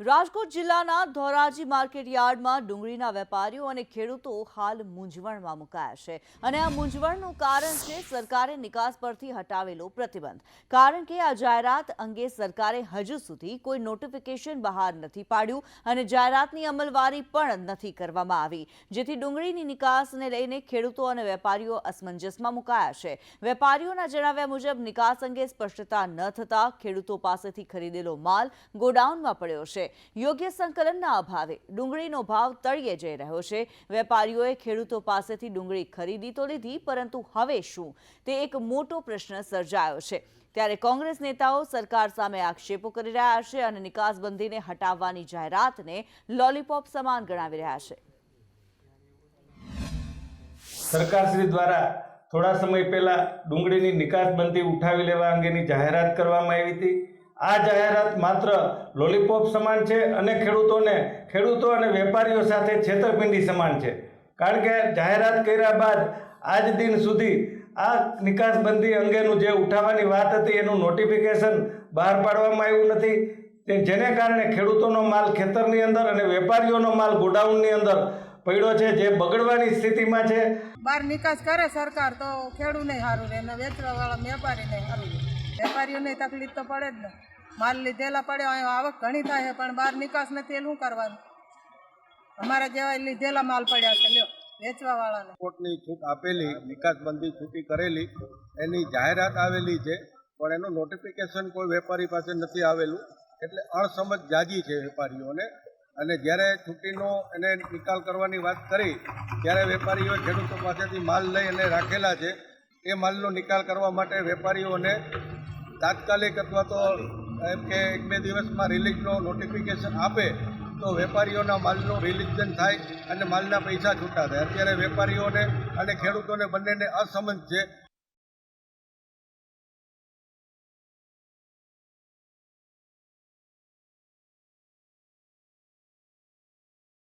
રાજકોટ જિલ્લાના ધોરાજી માર્કેટ યાર્ડમાં ડુંગળીના વેપારીઓ અને ખેડૂતો હાલ મૂંઝવણમાં મુકાયા છે. અને આ મૂંઝવણનું કારણ છે સરકારે નિકાસ પરથી હટાવેલો પ્રતિબંધ. કારણ કે આ જાહેરાત અંગે સરકારે હજુ સુધી કોઈ નોટિફિકેશન બહાર નથી પાડ્યું અને જાહેરાતની અમલવારી પણ નથી કરવામાં આવી. જેથી ડુંગળીની નિકાસને લઈને ખેડૂતો અને વેપારીઓ અસમંજસમાં મુકાયા છે. વેપારીઓના જણાવ્યા મુજબ, નિકાસ અંગે સ્પષ્ટતા ન થતાં ખેડૂતો પાસેથી ખરીદેલો માલ ગોડાઉનમાં પડ્યો છે. યોગ્ય સંકલનના અભાવે ડુંગળીનો ભાવ તળિયે જઈ રહ્યો છે. વેપારીઓએ ખેડૂતો પાસેથી ડુંગળી ખરીદી તો લીધી, પરંતુ હવે શું? તે એક મોટો પ્રશ્ન સર્જાયો છે. ત્યારે કોંગ્રેસ નેતાઓ સરકાર સામે આક્ષેપો કરી રહ્યા છે અને નિકાસબંધીને હટાવવાની જાહેરાતને લોલીપોપ સમાન ગણાવી રહ્યા છે. સરકારશ્રી દ્વારા થોડા સમય પહેલા ડુંગળીની નિકાસબંધી ઉઠાવી લેવા અંગેની જાહેરાત કરવામાં આવી હતી. આ જાહેરાત માત્ર લોલીપોપ સમાન છે અને ખેડૂતોને, ખેડૂતો અને વેપારીઓ સાથે છેતરપિંડી સમાન છે. કારણ કે જાહેરાત કર્યા બાદ આજ દિન સુધી આ નિકાસબંધી અંગેનું જે ઉઠાવવાની વાત હતી એનું નોટિફિકેશન બહાર પાડવામાં આવ્યું નથી. જેને કારણે ખેડૂતોનો માલ ખેતરની અંદર અને વેપારીઓનો માલ ગોડાઉનની અંદર પડ્યો છે, જે બગડવાની સ્થિતિમાં છે. બહાર નિકાસ કરે સરકાર તો ખેડૂને સારું રહે અને વેચવાવાળા વેપારીને સારું રહે. વેપારીઓને તકલીફ તો પડે જ ને. માલ લીધેલા પડ્યો અહીં આવક ઘણી થાય છે, પણ બહાર નિકાસ નથી, એટલે શું કરવાનું? અમારા જેવા લીધેલા માલ પડ્યા છે, લ્યો, વેચવાવાળાને. કોર્ટની છૂટ આપેલી, નિકાસબંધી છૂટી કરેલી, એની જાહેરાત આવેલી છે, પણ એનું નોટિફિકેશન કોઈ વેપારી પાસે નથી આવેલું, એટલે અણસમજ જાજી છે વેપારીઓને. અને જ્યારે છૂટીનો એને નિકાલ કરવાની વાત કરી, ત્યારે વેપારીઓ ખેડૂતો પાસેથી માલ લઈ અને રાખેલા છે. એ માલનો નિકાલ કરવા માટે વેપારીઓને તાત્કાલિક અથવા તો એમ કે એક બે દિવસમાં રિલીઝનો નોટિફિકેશન આપે, તો વેપારીઓના માલનું રિલીઝન થાય અને માલના પૈસા છૂટા થાય. અત્યારે વેપારીઓને અને ખેડૂતોને બંનેને અસમંજ છે.